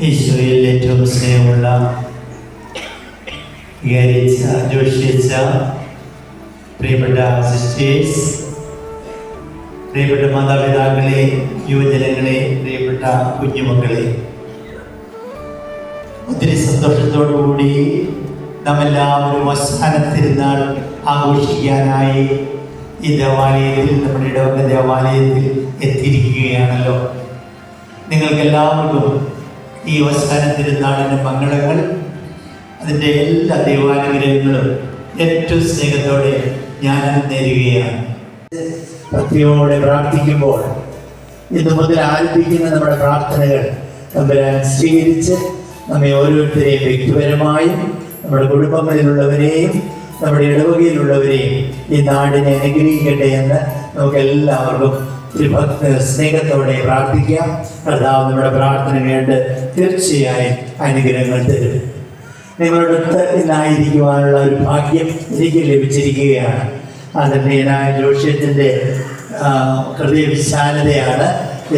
ഈശോയിൽ ഏറ്റവും സ്നേഹമുള്ള ഗരിച്ച ജോഷിച്ച പ്രിയപ്പെട്ട സിസ്റ്റേഴ്സ് പ്രിയപ്പെട്ട മാതാപിതാക്കളെ യുവജനങ്ങളെ പ്രിയപ്പെട്ട കുഞ്ഞുമക്കളെ ഒത്തിരി സന്തോഷത്തോടു കൂടി നമ്മെല്ലാവരും അവസാന തിരുനാൾ ആഘോഷിക്കാനായി ഈ ദേവാലയത്തിൽ നമ്മുടെ ഇടവക ദേവാലയത്തിൽ എത്തിയിരിക്കുകയാണല്ലോ. നിങ്ങൾക്ക് എല്ലാവർക്കും ഈ അവസാന തിരുനാളിന്റെ മംഗളങ്ങൾ അതിന്റെ എല്ലാ ദൈവാനുഗ്രഹങ്ങളും ഏറ്റവും സ്നേഹത്തോടെ ഞാൻ നേരുകയാണ്. ഭക്തിയോടെ പ്രാർത്ഥിക്കുമ്പോൾ ഇന്ന് മുതൽ ആരംഭിക്കുന്ന നമ്മുടെ പ്രാർത്ഥനകൾ തമ്പുരാൻ സ്വീകരിച്ച് നമ്മെ ഓരോരുത്തരെയും വ്യക്തിപരമായും നമ്മുടെ കുടുംബങ്ങളിലുള്ളവരെയും നമ്മുടെ ഇടവകയിലുള്ളവരെയും ഈ നാടിനെ അനുഗ്രഹിക്കട്ടെ എന്ന് നമുക്ക് എല്ലാവർക്കും സ്നേഹത്തോടെ പ്രാർത്ഥിക്കാം കർത്താവ് നമ്മുടെ പ്രാർത്ഥന കേട്ട് തീർച്ചയായും അനുഗ്രഹങ്ങൾ തരും. നിങ്ങളോടൊത്ത് ഇന്നായിരിക്കുവാനുള്ള ഒരു ഭാഗ്യം എനിക്ക് ലഭിച്ചിരിക്കുകയാണ്. ആദരണീയനായ ജോഷ്യത്തിന്റെ ഹൃദയവിശാലതയാണ്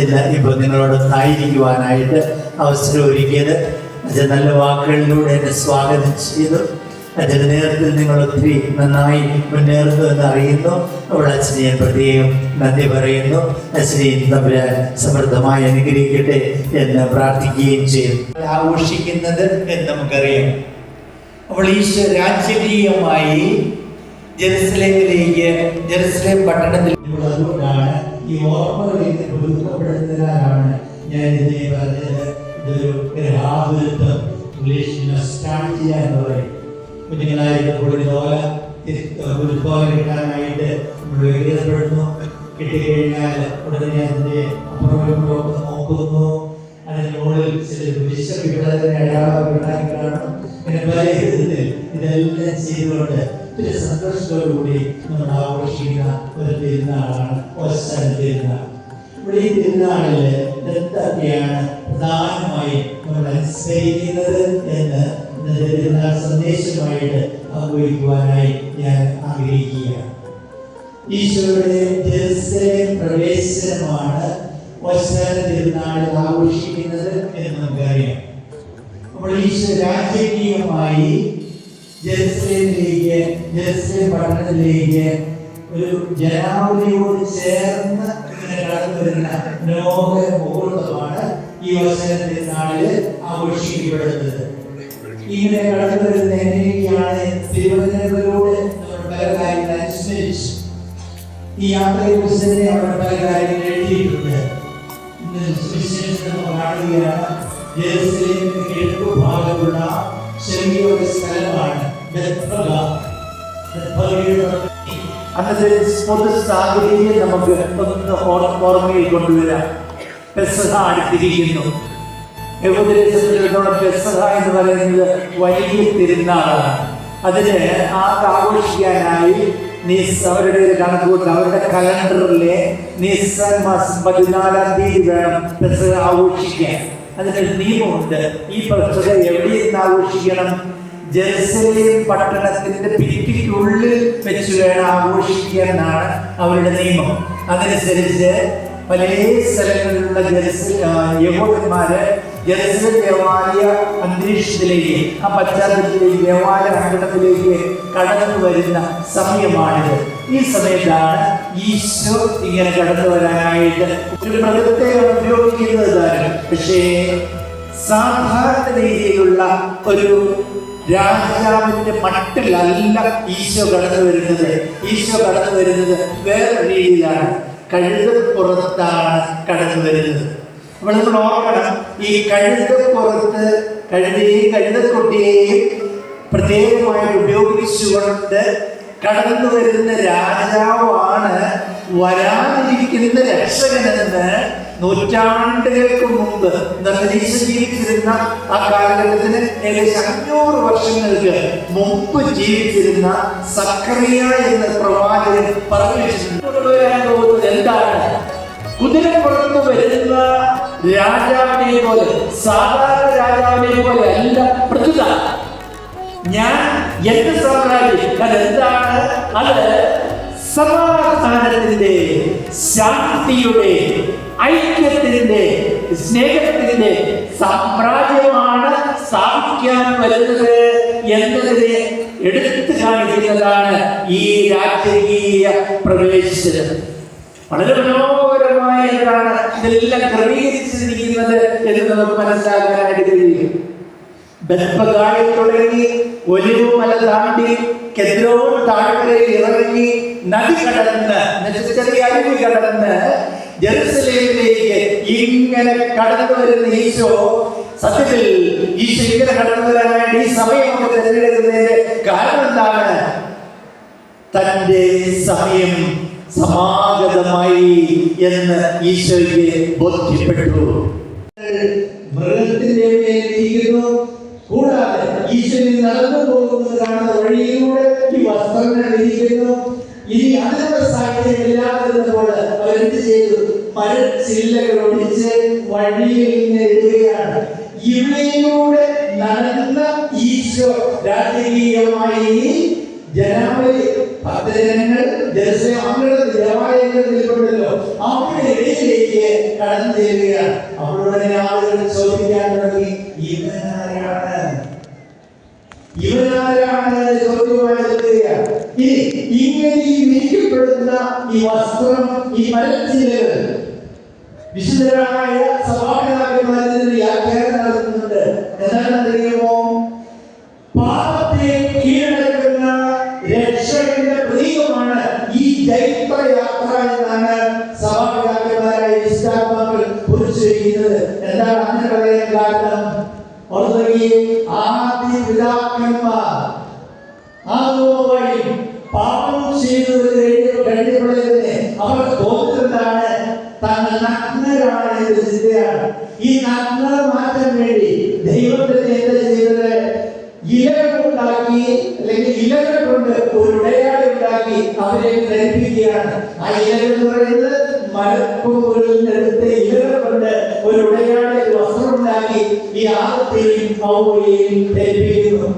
ഇന്ന് ഇപ്പോൾ നിങ്ങളോടൊത്തായിരിക്കുവാനായിട്ട് അവസരം ഒരുക്കിയത്. നല്ല വാക്കുകളിലൂടെ എന്നെ സ്വാഗതം ചെയ്തു അച്ഛന്റെ നേതൃത്വത്തിൽ നിങ്ങൾ ഒത്തിരി നന്നായി മുന്നേറുന്നു എന്ന് അറിയുന്നു. അവിടെ അച്ഛനെ ഞാൻ പ്രത്യേകം നന്ദി പറയുന്നു. അച്ഛനെ തമ്പുരാൻ സമൃദ്ധമായി അനുഗ്രഹിക്കട്ടെ എന്ന് പ്രാർത്ഥിക്കുകയും ചെയ്യും ആഘോഷിക്കുന്നത് എന്ന് നമുക്കറിയാം. അവൾ ഈശ്വര രാജകീയമായി ജെറുസലേമിലേക്ക് ജെറുസലേം പട്ടണത്തിൽ അതുകൊണ്ടാണ് ഈ പുതുക്കപ്പെടുന്നതിനാലാണ് ഞാൻ ഇതിനെ പറഞ്ഞത്. ഇതൊരു ഗ്രഹാതുരത്വം. ഇംഗ്ലീഷിൽ പറയും. കുഞ്ഞുങ്ങളായിരിക്കുമ്പോൾ ഒരു തോല ഒരു തോല കിട്ടാനായിട്ട് നമ്മൾ വ്യഗ്രതപ്പെടുന്നു കിട്ടിക്കഴിഞ്ഞാൽ ഉടനെ അതിന്റെ അപ്പുറം നോക്കുന്നു. അതിന് മുകളിൽ ചില വിശ്വവിഘടന അടയാളം ഉണ്ടാക്കി കാണും ഇങ്ങനെ പല വിധത്തിൽ ഇതെല്ലാം ചെയ്തുകൊണ്ട് ഒരു സന്തോഷത്തോടുകൂടി നമ്മൾ ആഘോഷിക്കുന്ന ഒരു തിരുനാളാണ് അവസാന തിരുനാൾ. ഇവിടെ ഈ തിരുനാളിൽ എന്തൊക്കെയാണ് പ്രധാനമായും നമ്മൾ അനുസ്മരിക്കുന്നത് എന്ന് തിരുനാൾ സന്ദേശമായിട്ട് പങ്കുവയ്ക്കുവാനായി ഞാൻ ആഗ്രഹിക്കുകയാണ്. ഈശോയുടെ പ്രവേശനമാണ് അവസാന തിരുനാളിൽ ആഘോഷിക്കുന്നത് എന്ന് നമുക്കറിയാം. അപ്പോൾ ഈശോ രാജകീയമായി ജെറുസലേമിലേക്ക് ജെറുസലേം പട്ടണത്തിലേക്ക് ഒരു ജനാവലിയോട് ചേർന്ന് ഇങ്ങനെ കടന്നു വരുന്ന ലോക മുഹൂർത്തമാണ് ഈ അവസര തിരുനാളിൽ ആഘോഷിക്കപ്പെടുന്നത്. ഇങ്ങനെ കടന്നു വരുന്ന എങ്ങനെയൊക്കെയാണ് നമ്മൾ പല കാര്യങ്ങൾ ഈ യാത്രയെ കുറിച്ച് തന്നെ അവിടെ പല കാര്യങ്ങൾ എഴുതിയിട്ടുണ്ട് കാണുകയാണ്. ഭാഗമുള്ള ചെറിയൊരു സ്ഥലമാണ് അന്നത്തെ പൊതു സാഹചര്യം നമുക്ക് ഓർമ്മയിൽ കൊണ്ടുവരാം. അടുത്തിരിക്കുന്നു. യഹൂദരെ സംബന്ധിച്ചിടത്തോളം പെസഹ എന്ന് പറയുന്നത് വലിയ തിരുനാളാണ് അതിന് ആ ആഘോഷിക്കാനായി നീസ് അവരുടെ ഒരു അവരുടെ കലണ്ടറിലെ നിസ്സാൻ മാസം പതിനാലാം തീയതി വേണം പെസഹ ആഘോഷിക്കാൻ അതിനൊരു നിയമമുണ്ട് ഈ പെസഹ എവിടെ നിന്ന് ആഘോഷിക്കണം ജെറുസലേം പട്ടണത്തിന്റെ ഭിത്തിക്കുള്ളിൽ വെച്ച് വേണം ആഘോഷിക്കുക എന്നാണ് അവരുടെ നിയമം അതനുസരിച്ച് പല സ്ഥലങ്ങളിലുള്ള യഹോദന്മാര് ജെറുസലേം ദേവാലയ അന്തരീക്ഷത്തിലേക്ക് ആ പശ്ചാത്തലത്തിലേക്ക് ദേവാലയ അങ്കണത്തിലേക്ക് കടന്നു വരുന്ന സമയമാണിത്. ഈ സമയത്താണ് ഈശോ ഇങ്ങനെ കടന്നു വരാനായിട്ട് ഒരു മൃഗത്തെ ഉപയോഗിക്കുന്നത് താരം പക്ഷേ സാധാരണ രീതിയിലുള്ള ഒരു രാജാവിന്റെ മട്ടിലല്ല ഈശോ കടന്നു വരുന്നത്. ഈശോ കടന്നു വരുന്നത് വേറെ രീതിയിലാണ്. കഴുതപ്പുറത്താണ് കടന്നു വരുന്നത്. അപ്പോൾ നമ്മൾ ഓർക്കണം ഈ കഴുതപ്പുറത്ത് കഴുതയെയും കഴുതക്കുട്ടിയെയും പ്രത്യേകമായിട്ട് ഉപയോഗിച്ചുകൊണ്ട് കടന്നു വരുന്ന രാജാവാണ് വരാതിരിക്കുന്ന രക്ഷകനെന്ന് നൂറ്റാണ്ടുകൾക്ക് മുമ്പ് നിർദ്ദേശം ജീവിച്ചിരുന്ന ആ കാലഘട്ടത്തിന് ഏകദേശം അഞ്ഞൂറ് വർഷങ്ങൾക്ക് മുമ്പ് ജീവിച്ചിരുന്ന സക്രിയ എന്ന പ്രവാചകൻ പറഞ്ഞു വെച്ചിട്ടുണ്ട് കൊണ്ടുവരാൻ പോകുന്നത് എന്താണ് കുതിരപ്പുറത്ത് വരുന്ന രാജാവിനെ പോലെ സാധാരണ രാജാവിനെ പോലെ അല്ല പ്രകൃത ഞാൻ എന്റെ സാമ്രാജ്യം അതെന്താണ് അത് സമാധാനത്തിന്റെ ശാന്തിയുടെ ഐക്യത്തിന്റെ സ്നേഹത്തിന്റെ സാമ്രാജ്യമാണ് സാധിക്കാൻ വരുന്നത് എന്നതിനെ എടുത്തു കാണിക്കുന്നതാണ് ഈ രാജകീയ പ്രവേശിച്ചത്. വളരെ മനോഹരമായിട്ടാണ് ഇതെല്ലാം ക്രമീകരിച്ചിരിക്കുന്നത് എന്ന് നമുക്ക് മനസ്സിലാക്കാനായിട്ട് കഴിയും. ബത്പകായിൽ തുടങ്ങി ഒലിവ് മല താണ്ടി കെദ്രോൺ താഴ്വരയിൽ ഇറങ്ങി നദി കടന്ന് ചെറിയ അരുവി കടന്ന് ജെറുസലേമിലേക്ക് ഇങ്ങനെ കടന്നു വരുന്ന ഈശോ സത്യത്തിൽ ഈ ശരീര കടന്നു ഈ സമയം നമുക്ക് തിരഞ്ഞെടുക്കുന്നതിന്റെ കാരണം എന്താണ് തന്റെ സമയം സമാഗതമായി എന്ന് ഈശോയ്ക്ക് ബോധ്യപ്പെട്ടു. മൃഗത്തിന്റെ മേലിരിക്കുന്നു കൂടാതെ ഈശ്വരൻ നടന്നു പോകുന്നത് കാണുന്ന വഴിയിലൂടെ ഈ വസ്ത്രങ്ങൾ ഇരിക്കുന്നു. ഇനി അതിനുള്ള സാഹചര്യം അവരെന്ത് ചെയ്തു? മരച്ചില്ലകൾ ഒടിച്ച് വഴിയിൽ നിന്ന് ഇടുകയാണ്. ഇവയിലൂടെ നടന്ന ഈശോ രാജകീയമായി ജനാവലി ഉണ്ടല്ലോ അവരുടെ ഇടയിലേക്ക് കടന്നു ചെല്ലുകയാണ്. അവരുടെ ആളുകൾ ചോദിക്കാൻ തുടങ്ങി ഇവനാരാണ്? ഇവനാരാണ്? ചോദ്യമായി ഇങ്ങനെ ഈ ഈ വസ്ത്രം ഈ മരച്ചില്ലകൾ വിശുദ്ധരായ സഭാപിതാക്കന്മാരിൽ വ്യാഖ്യാനം അവർ തോന്നുന്നതാണ് താങ്കൾ നഗ്നരാണ് എന്ന് ചിന്തയാണ്. ഈ നഗ്നത മാറ്റാൻ വേണ്ടി ദൈവത്തിന് എന്താ ചെയ്തത്? ഇലകളുണ്ടാക്കി അല്ലെങ്കിൽ ഇലകൾ കൊണ്ട് ഒരു ഇടയാളി ഉണ്ടാക്കി അവരെ ധരിപ്പിക്കുകയാണ്. ആ ഇലകൾ എന്ന് പറയുന്നത് മരക്കൊമ്പുകളിൽ എടുത്ത് ഇലകൾ കൊണ്ട് ഒരു ഇടയാളി വസ്ത്രം ഉണ്ടാക്കി ഈ ആദത്തെയും പൗരെയും ധരിപ്പിക്കുന്നു.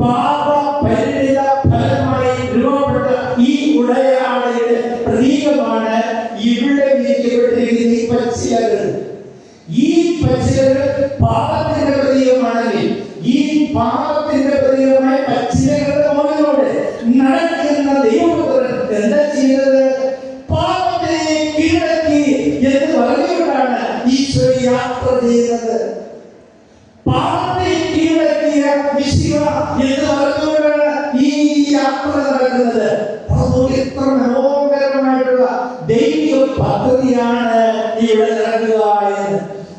പാപ പരിണിത ഫലമായി രൂപപ്പെട്ട ഈ ഉടയാടയുടെ പ്രതീകമാണ് ഇവിടെ വിധിക്കപ്പെട്ടിരിക്കുന്ന ഈ പച്ചിലകൾ ഈ പച്ചിലകൾ പാപത്തിന്റെ പ്രതീകമാണെങ്കിൽ ഈ പാപത്തിന്റെ പ്രതീകമായ പച്ചിലകളുടെ മുകളിലൂടെ നടക്കുന്ന ദൈവപുത്രൻ എന്താ ചെയ്തത് പാപത്തെ കീഴടക്കി എന്ന് പറഞ്ഞുകൊണ്ടാണ് ഈശ്വര യാത്ര ചെയ്തത് പാപത്തെ കീഴടക്കിയ വിശിവ എന്ന് പറഞ്ഞുകൊണ്ടാണ് ഈ യാത്ര നടക്കുന്നത്. എത്ര ദൈവിക പദ്ധതിയാണ് ഇവിടെ നടക്കുക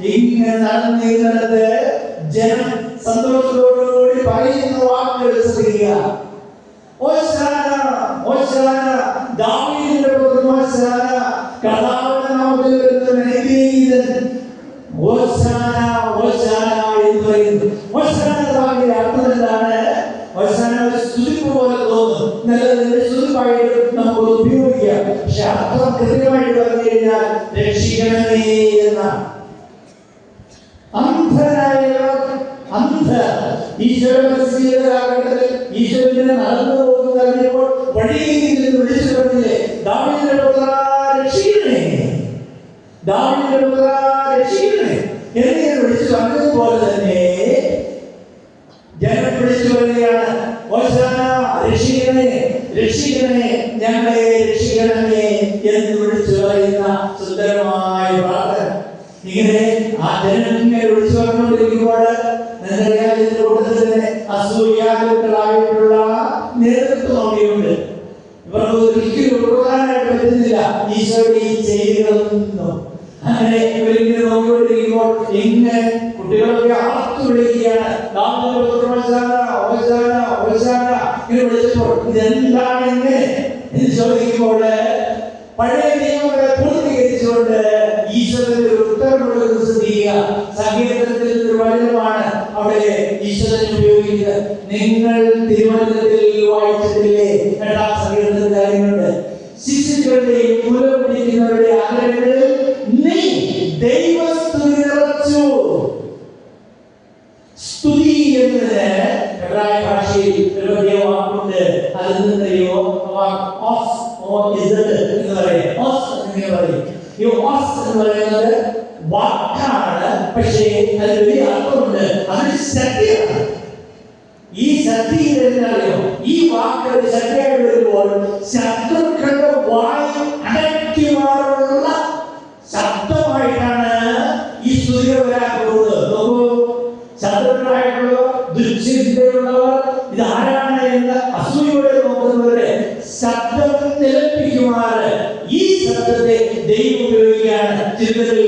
ഇങ്ങനെ നടന്നിരുന്നത് അസൂയാലുക്കളായിട്ടുള്ള നേതൃത്വമൊക്കെയുണ്ട് ഇവർക്ക് ഒരിക്കലും ഉൾക്കൊള്ളാനായിട്ട് പറ്റുന്നില്ല ഈശോയുടെ ഈ ചെയ്തികളൊന്നും അങ്ങനെ ഇവരിങ്ങനെ നോക്കിക്കൊണ്ടിരിക്കുമ്പോൾ ഇങ്ങനെ കുട്ടികളൊക്കെ ആർത്തു വിളിക്കുകയാണ് ഇങ്ങനെ വിളിച്ചപ്പോൾ ഇതെന്താണ് ഇങ്ങനെ എന്ന് ചോദിക്കുമ്പോൾ പഴയ നിയമങ്ങളെ പൂർത്തീകരിച്ചുകൊണ്ട് ഈശ്വരന്റെ ഉത്തരവുകൾ സങ്കീർത്തനത്തിൽ ഒരു ഉപയോഗിക്കുന്നത് നിങ്ങൾ തിരുവനന്തപുരത്തിൽ വായിച്ചതിലെ രണ്ടാം സംഗീതത്തിൽ കാര്യമുണ്ട് ശിശുക്കളുടെയും ദൈവസ്തുതി സ്തുതി ഭാഷയിൽ അതിൽ പക്ഷേ അതിന് വലിയ അർത്ഥമുണ്ട്. അതൊരു ശക്തിയാണ്. ശക്തിയിലെന്നറിയോ ഈ വാക്ക് ഒരു ശക്തിയായിട്ട് വരുമ്പോൾ ശത്രുക്കളുടെ വായി മാറുള്ള ശബ്ദമായിട്ടാണ് ഈ സ്തുതി വരാൻ പോകുന്നത് നോക്കൂ ശത്രുക്കളായിട്ടുള്ളവർ ദുശ്ചിന്തയുള്ളവർ ഇത് ആരാണ് എന്ന് അസൂയോടെ നോക്കുന്നവരെ ശബ്ദം നിലപ്പിക്കുമാറ്. ഈ ശബ്ദത്തെ ദൈവം ഉപയോഗിക്കുകയാണ് ചിന്തകളിൽ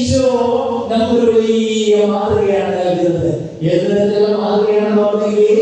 ഈശോ നമുക്കൊരു വലിയ മാതൃകയാണ് നൽകുന്നത്. ഏത് തരത്തിലുള്ള മാതൃകയാണെന്ന് പറഞ്ഞെങ്കിൽ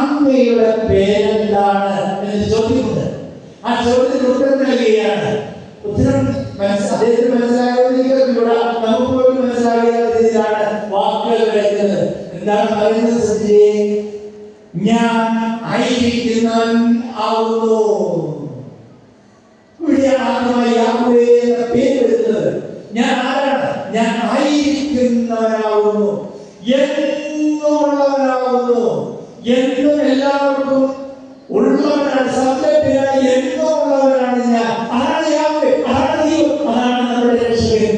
അമ്മയുടെ പേരെന്താണ് എന്ന് ചോദ്യമുണ്ട് ആ ചോദ്യത്തിന് ഉത്തരം നൽകുകയാണ്. ഉത്തരം അദ്ദേഹത്തിന് മനസ്സിലാകുന്നില്ല നമുക്ക് പോലും മനസ്സിലാകാത്ത രീതിയിലാണ് വാക്കുകൾ വരുന്നത്. എന്താണ് പറയുന്നത് സഞ്ജയ് ഞാൻ ആയിരിക്കുന്നവൻ ആവുന്നു. എന്ന പേര് ഞാൻ ആരാണ്? ഞാൻ ആയിരിക്കുന്നവനാവുന്നു. എന്നുമുള്ളവനാവുന്നു എന്നും എല്ലാവർക്കും ഉള്ളവനാണ് സത്യത്തിനായി എന്നും ഉള്ളവനാണ് ഞാൻ അതാണ് യാഹ്വേ അതാണ് ദൈവം അതാണ് നമ്മുടെ രക്ഷകൻ.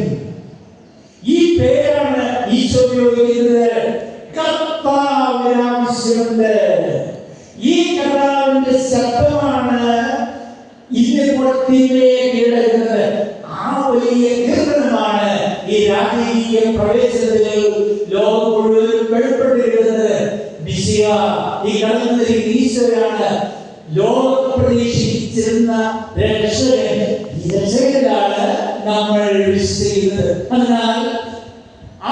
ഈ പേരാണ് ഈശോ ഉപയോഗിക്കുന്നത് കർത്താവിന് ആവശ്യമുണ്ട്. ഈ കർത്താവിന്റെ ശബ്ദമാണ് ഇന്നിപ്പോൾ തീരെ കീഴടക്കുന്നത്. ആ വലിയ കീർത്തനമാണ് ഈ രാജകീയ പ്രവേശനത്തിൽ ലോകം മുഴുവൻ വെളിപ്പെട്ടിരിക്കുന്നത്. ഈ കടന്നിരിക്കുന്ന ഈശോയാണ് ലോകം പ്രതീക്ഷിച്ചിരുന്ന നമ്മൾ വിശ്വസിക്കുന്നത്. അതിനാൽ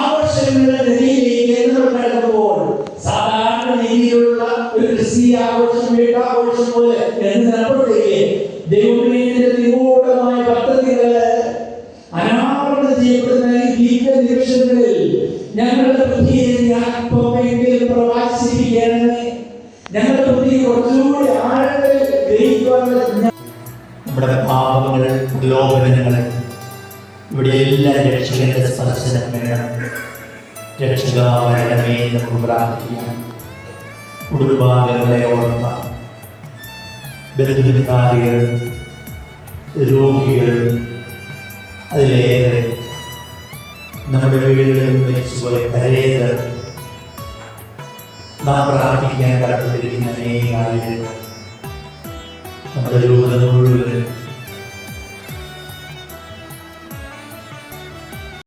ആഘോഷങ്ങളുടെ നിലയിലേക്ക് കടക്കുമ്പോൾ സാധാരണ രീതിയിലുള്ള ഒരു ക്രിസ്തീയ ആഘോഷം വീട്ടാഘോഷം പോലെ എന്ന് നിലപ്പെടുകയും ദൈവത്തിന്റെ സ്പർശനം വേണം രക്ഷക വരണമേ എന്ന് നമുക്ക് പ്രാർത്ഥിക്കാം. കുടുംബാംഗങ്ങളെ ഓർമ്മ. ബന്ധുവിധാരികൾ രോഗികൾ അതിലേറെ നമ്മുടെ വീടുകളിൽ മരിച്ചുപോയ പരേതർ നാം പ്രാർത്ഥിക്കാൻ കടപ്പെട്ടിരിക്കുന്ന അനേക ആളുകൾ നമ്മുടെ രൂപത മുഴുവൻ